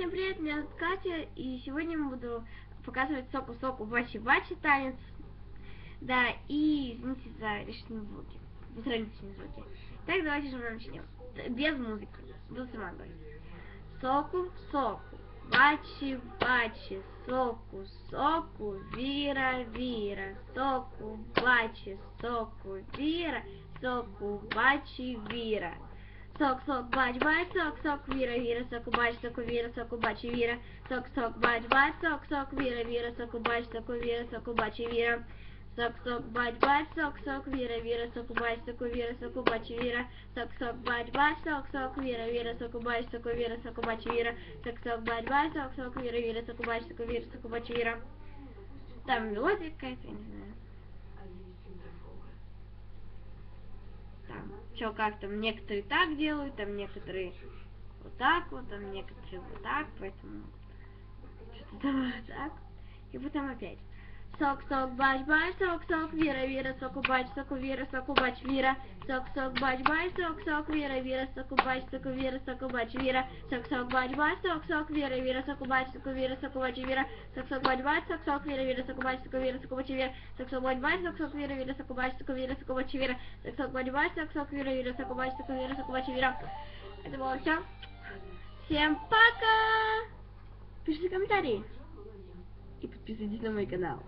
Всем привет, меня зовут Катя, и сегодня я буду показывать соку-соку бачи-бачи танец. Да, и извините за лишние звуки, лишние звуки. Так, давайте же начнем. Без музыки, буду сама говорить. Соку-соку, бачи-бачи, соку-соку, вира-вира, соку-бачи, соку-вира, соку-бачи-вира. Сок, сок, бач, бач, сок, сок, вира, вира, соку, бач, соку, вира, соку, бач, вира. Сок, сок, бач, бач, сок, сок, вира, вира, соку, бач, соку, вира, соку, бач, вира. Сок, сок, бач, бач, сок, сок, вира, вира, соку, бач, соку, вира, соку, бач, вира. Сок, сок, бач, бач, сок, сок, вира, вира, соку, бач, соку, вира, соку, бач, вира. Сок, сок, бач, бач, сок, сок, вира, вира, соку, бач, соку, вира, соку, бач, вира. Там мелодия какая-то, я не знаю. Что как там, некоторые так делают, там некоторые вот так вот, там некоторые вот так, поэтому что-то там вот так. И потом опять. Сок, сок, бач, бач, сок, сок, вира, вира, соку, бач, соку, вира, соку, бач, вира. Сок, сок, бач, бач, сок, сок, вира, вира, соку, бач, соку, вира, соку, бач, вира. Сок, сок, бач, бач, сок, сок, вира, вира, соку, бач, соку, вира, соку, бач, вира. Сок, сок, бач, бач, сок, сок, вира, вира, соку, бач, соку, вира, соку, бач, вира. Сок, сок, бач, бач, сок, сок, вира, вира, соку, бач, соку, вира, соку, бач, вира. Сок, сок, бач, бач, сок, сок, вира, вира, соку, бач, соку, вира, соку, бач, вира. Это было все. Всем пока! Пишите комментарии. И подписывайтесь на мой канал.